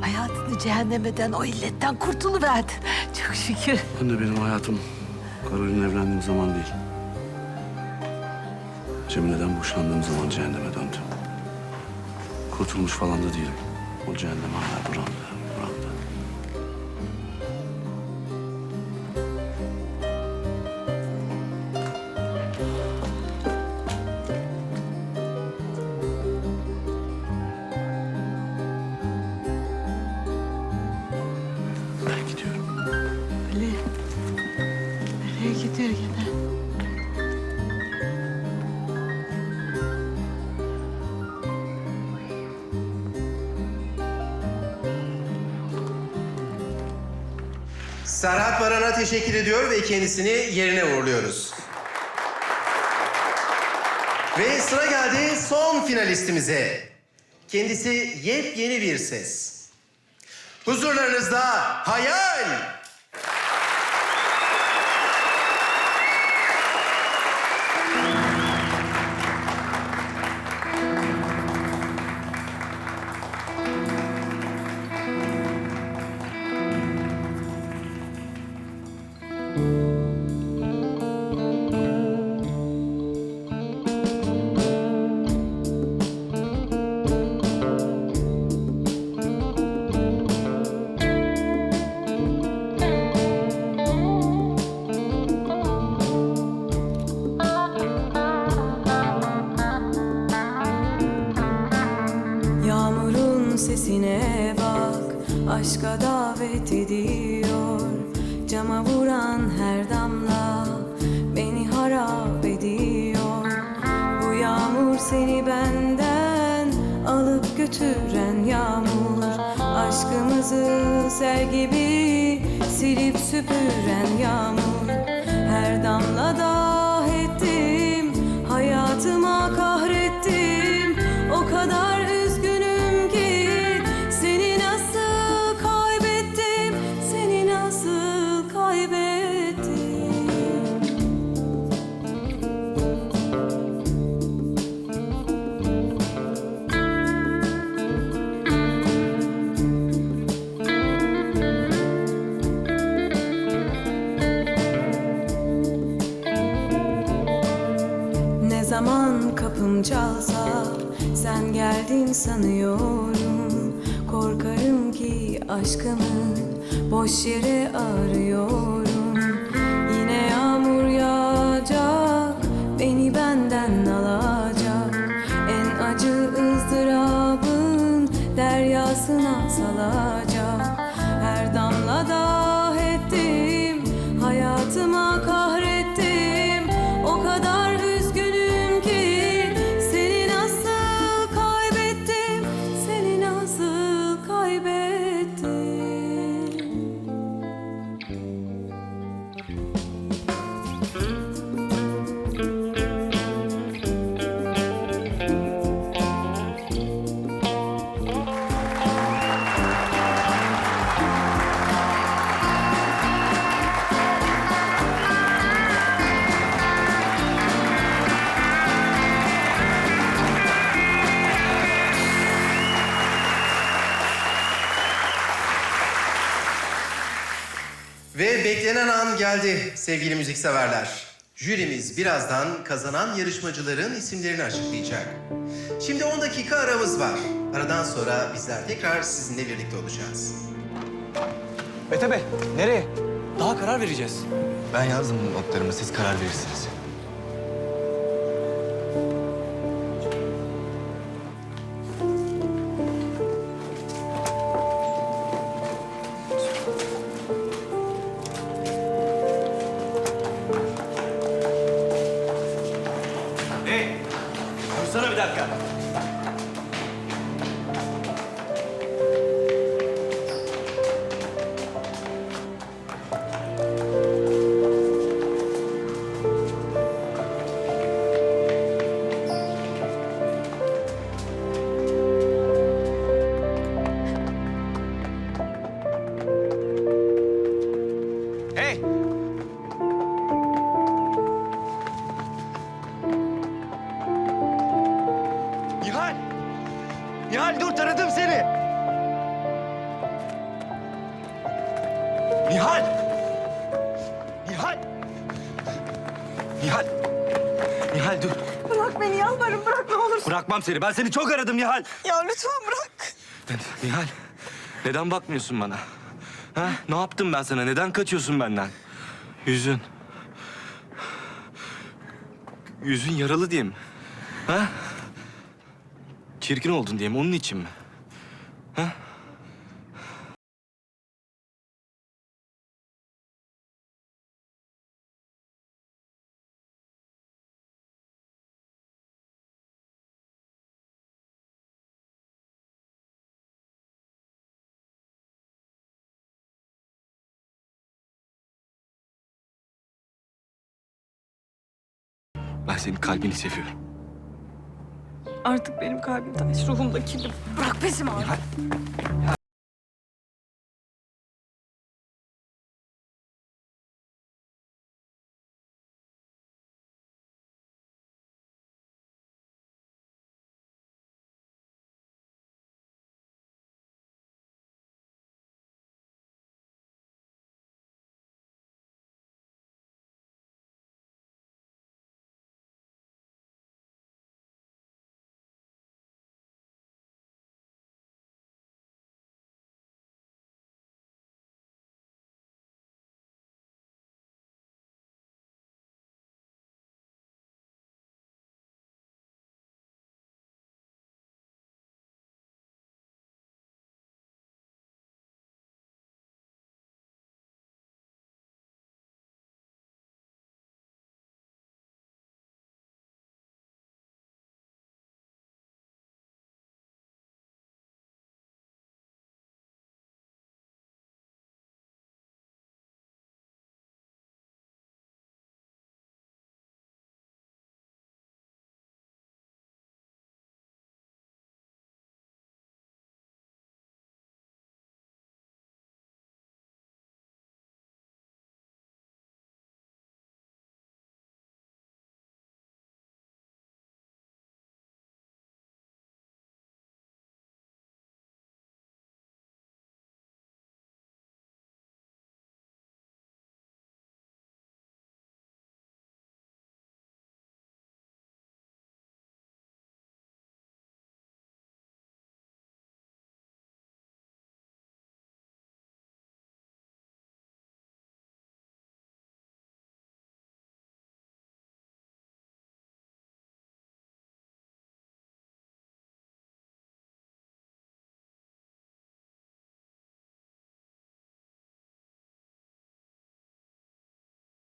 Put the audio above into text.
hayatını cehennemeden, o illetten kurtuluverdin. Çok şükür. Anne benim hayatım Karol'ün evlendiğim zaman değil. Cemile'den boşandığım zaman cehenneme döndü. Kurtulmuş falan da değilim. O cehennem hala buramda. Yine? Serhat Baran'a teşekkür ediyor ve kendisini yerine uğurluyoruz. Ve sıra geldi son finalistimize. Kendisi yepyeni bir ses. Huzurlarınızda Hayal. Aşka davet ediyor. Cama vuran her damla Beni harap ediyor. Bu yağmur seni benden Alıp götüren yağmur. Aşkımızı sel gibi Silip süpüren yağmur. Her damlada zaman kapım çalsa sen geldin sanıyorum. Korkarım ki aşkımı boş yere arıyorum. Yine yağmur yağacak beni benden alacak. En acı ızdırabın deryasına salacak beklenen an geldi sevgili müzikseverler. Jürimiz birazdan kazanan yarışmacıların isimlerini açıklayacak. Şimdi 10 dakika aramız var. Aradan sonra bizler tekrar sizinle birlikte olacağız. Mete Bey, nereye? Daha karar vereceğiz. Ben yazdım notlarımı, siz karar verirsiniz. Nihal! Nihal! Nihal! Nihal dur. Bırak beni yalvarırım bırak ne olur. Bırakmam seni. Ben seni çok aradım Nihal. Ya lütfen bırak. Nihal, neden bakmıyorsun bana? Ha? Ne yaptım ben sana? Neden kaçıyorsun benden? Yüzün. Yüzün yaralı diye mi? Ha? Çirkin oldun diye mi? Onun için mi? Ha? Ben senin kalbini seviyorum. Artık benim kalbim taş ruhumda kirli. Bırak peşimi abi.